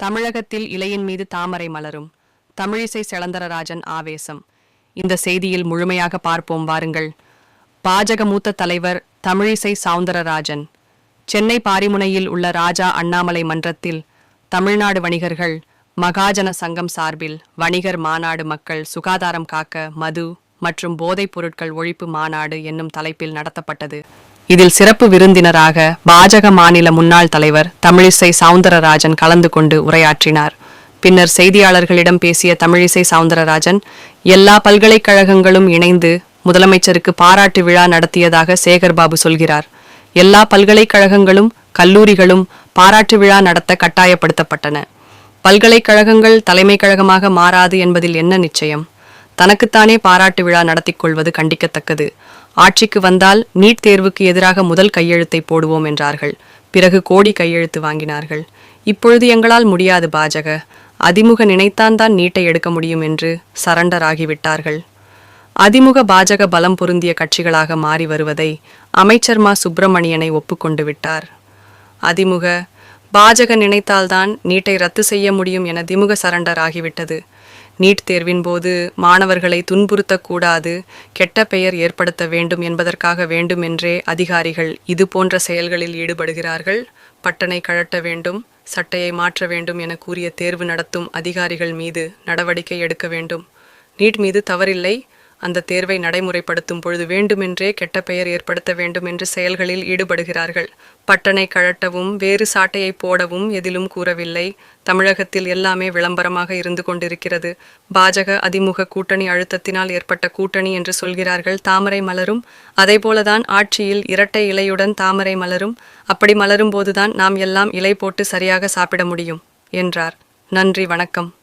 தமிழகத்தில் இலையின் மீது தாமரை மலரும். தமிழிசை செளந்தரராஜன் ஆவேசம். இந்த செய்தியில் முழுமையாக பார்ப்போம் வாருங்கள். பாஜக மூத்த தலைவர் தமிழிசை சவுந்தரராஜன். சென்னை பாரிமுனையில் உள்ள ராஜா அண்ணாமலை மன்றத்தில் தமிழ்நாடு வணிகர்கள் மகாஜன சங்கம் சார்பில் வணிகர் மாநாடு மக்கள் சுகாதாரம் காக்க மது மற்றும் போதைப் பொருட்கள் ஒழிப்பு மாநாடு என்னும் தலைப்பில் நடத்தப்பட்டது. இதில் சிறப்பு விருந்தினராக பாஜக மாநில முன்னாள் தலைவர் தமிழிசை சவுந்தரராஜன் கலந்து கொண்டு உரையாற்றினார். பின்னர் செய்தியாளர்களிடம் பேசிய தமிழிசை சவுந்தரராஜன் எல்லா பல்கலைக்கழகங்களும் இணைந்து முதலமைச்சருக்கு பாராட்டு விழா நடத்தியதாக சேகர்பாபு சொல்கிறார். எல்லா பல்கலைக்கழகங்களும் கல்லூரிகளும் பாராட்டு விழா நடத்த கட்டாயப்படுத்தப்பட்டன. பல்கலைக்கழகங்கள் தலைமைக் கழகமாக மாறாது என்பதில் என்ன நிச்சயம்? தனக்குத்தானே பாராட்டு விழா நடத்திக் கொள்வது கண்டிக்கத்தக்கது. ஆட்சிக்கு வந்தால் நீட் தேர்வுக்கு எதிராக முதல் கையெழுத்தை போடுவோம் என்றார்கள். பிறகு கோடி கையெழுத்து வாங்கினார்கள். இப்பொழுது எங்களால் முடியாது பாஜக. அதிமுக நினைத்தான் தான் நீட்டை எடுக்க முடியும் என்று சரண்டர் ஆகிவிட்டார்கள் அதிமுக பாஜக பலம் பொருந்திய கட்சிகளாக மாறி வருவதை அமைச்சர் மா. சுப்பிரமணியனை ஒப்புக்கொண்டு விட்டார். அதிமுக பாஜக நினைத்தால்தான் நீட்டை ரத்து செய்ய முடியும் என திமுக சரண்டர் ஆகிவிட்டது நீட் தேர்வின் போது மாணவர்களை துன்புறுத்தக்கூடாது கெட்ட பெயர் ஏற்படுத்த வேண்டும் என்பதற்காக வேண்டுமென்றே அதிகாரிகள் இது போன்ற செயல்களில் ஈடுபடுகிறார்கள். பட்டனை கழட்ட வேண்டும் சட்டையை மாற்ற வேண்டும் என கூறிய தேர்வு நடத்தும் அதிகாரிகள் மீது நடவடிக்கை எடுக்க வேண்டும். நீட் மீது தவறில்லை அந்த தேர்வை நடைமுறைப்படுத்தும் பொழுது வேண்டுமென்றே கெட்ட பெயர் ஏற்படுத்த வேண்டும் என்று செயல்களில் ஈடுபடுகிறார்கள். பட்டனை கழட்டவும் வேறு சாட்டையை போடவும் எதிலும் கூறவில்லை. தமிழகத்தில் எல்லாமே விளம்பரமாக இருந்து கொண்டிருக்கிறது. பாஜக அதிமுக கூட்டணி அழுத்தத்தினால் ஏற்பட்ட கூட்டணி என்று சொல்கிறார்கள் தாமரை மலரும். அதேபோலதான் ஆட்சியில் இரட்டை இலையுடன் தாமரை மலரும். அப்படி மலரும் போதுதான் நாம் எல்லாம் இலை போட்டு சரியாக சாப்பிட முடியும் என்றார். நன்றி வணக்கம்.